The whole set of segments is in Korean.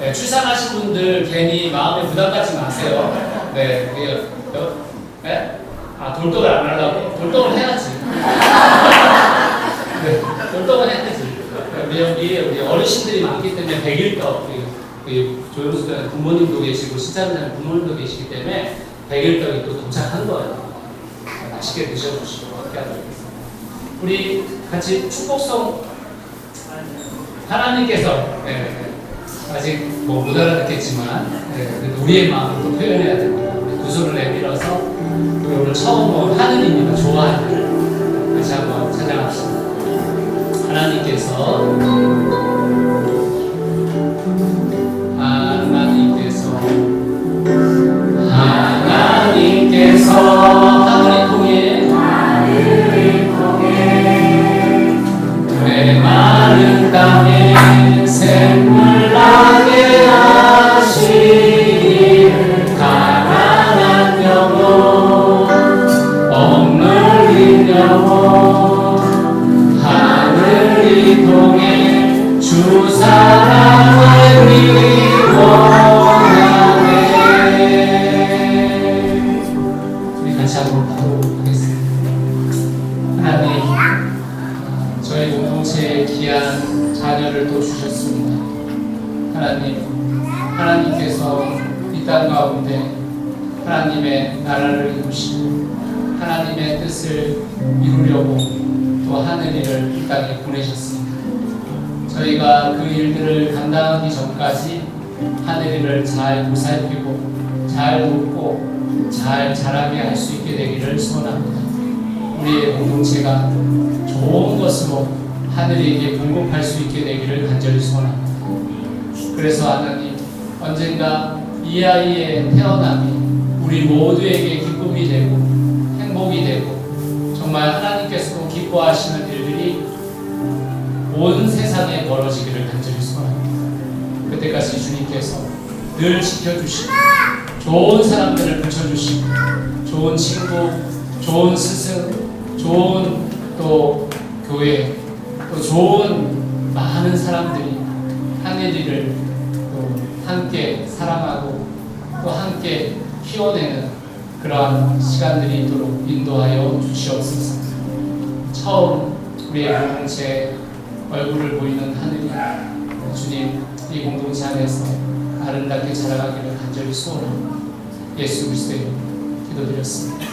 네, 출산하신 분들 괜히 마음에 부담 갖지 마세요. 네, 그, 여, 네? 아 돌떡을 안 하려고? 돌떡을 해야지. 네, 돌떡은 해야지. 우리 여기 우리 어르신들이 많기 때문에 백일떡, 우리, 우리 조영수 부모님도 계시고 신자분들 부모님도 계시기 때문에 백일떡이 또 도착한 거예요. 맛있게 드셔보시고 함께 하도록 하겠습니다. 우리 같이 축복성 하나님께서 네, 아직 뭐 못 알아듣겠지만 네, 그래도 우리의 마음을 또 표현해야 됩니다. 손을 내밀어서 우리 오늘 처음 본 하느님이가 좋아하는 같이 한번 찬양합시다. 하나님께서 메마른 땅에 샘물 나게 하시니 가난한 영혼 억눌린 영혼 하늘이 통해 주 사랑을 원하네. 우리 같이 한번 기도하겠습니다. 하나님 저희 공동체에 귀한 자녀를 또 주셨습니다. 하나님, 하나님께서 이 땅 가운데 하나님의 나라를 이루시고 하나님의 뜻을 이루려고 또 하늘이를 이 땅에 보내셨습니다. 저희가 그 일들을 감당하기 전까지 하늘이를 잘 보살피고 잘 돕고 잘 자라게 할 수 있게 되기를 소원합니다. 우리의 공동체가 좋은 것으로 하늘에게 공급할 수 있게 되기를 간절히 소원합니다. 그래서 하나님 언젠가 이 아이의 태어남이 우리 모두에게 기쁨이 되고 행복이 되고 정말 하나님께서도 기뻐하시는 일들이 온 세상에 벌어지기를 간절히 소원합니다. 그때까지 주님께서 늘 지켜주시고 좋은 사람들을 붙여주시고 좋은 친구, 좋은 스승, 좋은 또 교회, 또 좋은 많은 사람들이 하늘이를 또 함께 사랑하고 또 함께 키워내는 그러한 시간들이 있도록 인도하여 주시옵소서. 처음 우리의 공동체 얼굴을 보이는 하늘이 주님 이 공동체 안에서 아름답게 자라가기를 간절히 소원합니다. 예수 그리스도의 기도드렸습니다.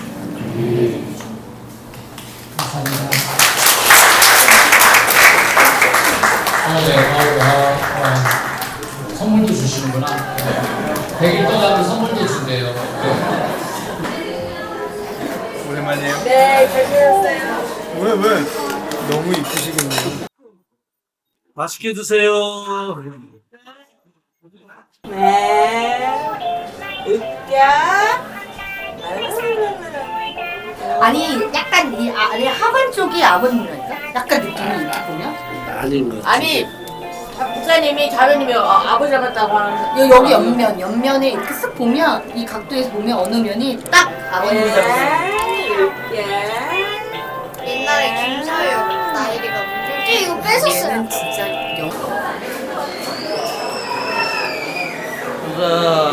네. 백일 떠가면 선물도 준대요. 네. 오랜만이에요. 네, 잘 지냈어요. 왜 왜? 너무 이쁘시군요. 맛있게 드세요. 네. 웃겨. 아니 약간 이 아니 하반 쪽이 아버님이랄까? 약간 느낌이 보면 아닌 것. 아니, 목사님이 자매님이 어, 아버지 닮았다고 하는데. 여- 여기 옆면 옆면에 이렇게 쓱 보면 이 각도에서 보면 어느 면이 딱 아버님이라고 네, 웃겨. 옛날에 김서영 나이리가 문제 이거 뺏었어요. 얘는 진짜 영 누가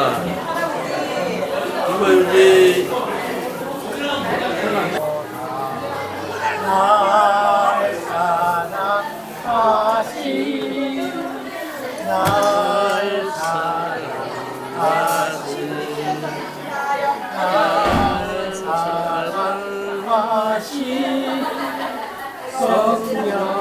사랑하시 성령